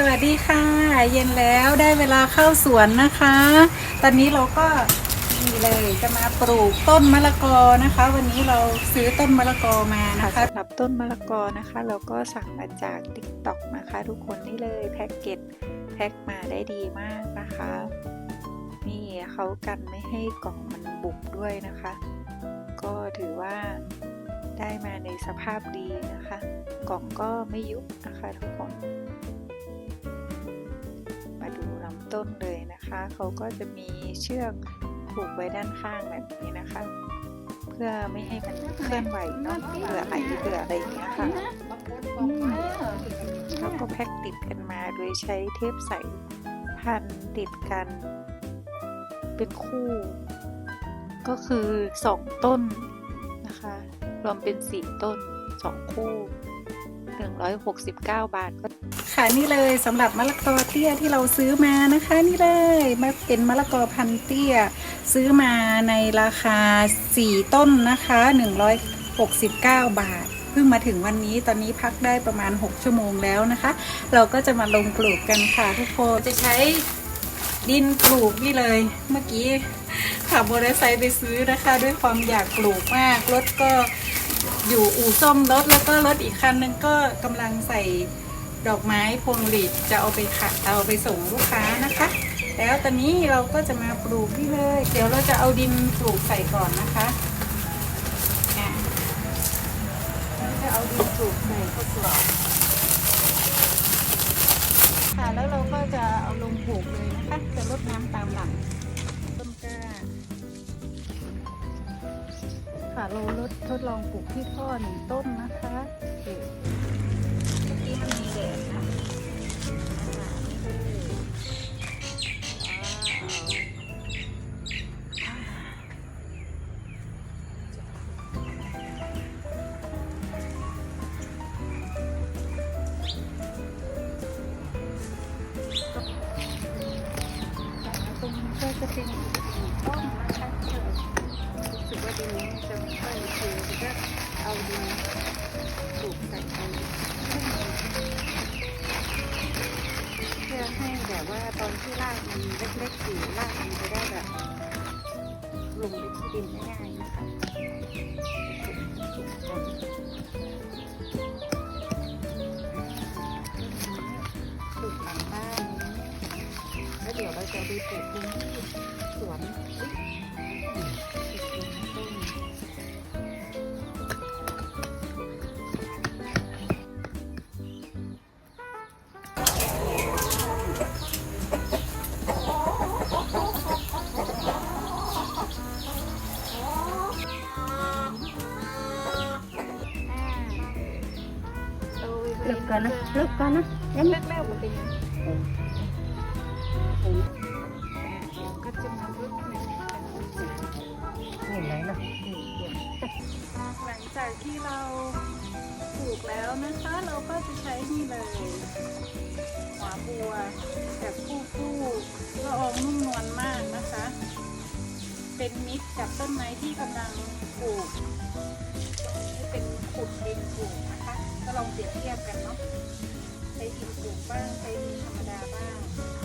สวัสดีค่ะ เย็นแล้วได้เวลาเข้าสวนนะคะ ตอนนี้เราก็นี่เลยจะมาปลูกต้นมะละกอนะคะ วันนี้เราซื้อต้นมะละกอมานะคะสำหรับต้นมะละกอนะคะ เราก็สั่งมาจาก t ิ k t o k นะคะ ทุกคนนี่เลยแพ็กเกจแพ็กมาได้ดีมากนะคะ นี่เขากันไม่ให้กล่องมันบุบด้วยนะคะ ก็ถือว่าได้มาในสภาพดีนะคะ กล่องก็ไม่ยุบนะคะทุกคน ดูลำต้นเลยนะคะ เขาก็จะมีเชือกผูกไว้ด้านข้างแบบนี้นะคะ เพื่อไม่ให้มันเคลื่อนไหวเนาะเผื่อไอเผื่ออะไรอย่างเงี้ยค่ะแล้วก็แพ็กติดกันมาโดยใช้เทปใสพันติดกัน เป็นคู่ ก็คือสองต้นนะคะ รวมเป็นสี่ต้นสองคู่ 169 บาทก็ค่ะนี่เลยสำหรับมะละกอเตี้ยที่เราซื้อมานะคะ นี่เลยมาเป็นมะละกอพันเตี้ย ซื้อมาในราคา 4 ต้นนะคะ 169 บาทเพิ่งมาถึงวันนี้ตอนนี้พักได้ประมาณ 6 ชั่วโมงแล้วนะคะ เราก็จะมาลงปลูกกันค่ะทุกคนจะใช้ดินปลูกนี่เลยเมื่อกี้ขับมอเตอร์ไซค์ไปซื้อนะคะ ด้วยความอยากปลูกมากรถก็ อยู่อู่ซ่อมรถแล้วก็รถอีกคันนึงก็กำลังใส่ดอกไม้พวงหลีดจะเอาไปขายเอาไปส่งลูกค้านะคะ แล้วตอนนี้เราก็จะมาปลูกนี่เลย เดี๋ยวเราจะเอาดินปลูกใส่ก่อนนะคะอะเราจะเอาดินปลูกใส่ข้าวกล่องค่ะแล้วเราก็จะเอาลงปลูกเลยนะคะ จะรดน้ำตามหลัง ค่ะ เราลดทดลองปลูกที่ท่อหนึ่งต้นนะคะเอ่อเมื่อกี้มันมีแดดค่ะ จะไม่ค่อยเคก็เอาดินปลูกใส่ไปเพื่อให้แบบว่าตอนที่รากมันเล็กๆอยู่รากมันจะได้แบบลงไปที่ดินได้ง่ายนะคะปลูกหลังบ้านแล้วเดี๋ยวเราจะไปปลูกตรงที่สวน ลึกก่อนนะลึกก่อนนะเดี๋ยวแรนี้กแรกมันเป็นยังไงก็จะมาลึกนี่ไหนนะหลังจากที่เราปลูกแล้วนะคะ เราก็จะใช้นี่เลยหัวบัวแบบคู่คู่ละอองนุ่มนวลมากนะคะ เป็นมิตรกับต้นไม้ที่กำลังปลูกนี่เป็นขุดดินปลูกนะคะ ก็ลองเปรียบเทียบกันเนาะใช้ดินปลูกบ้างใช้ดินธรรมดาบ้าง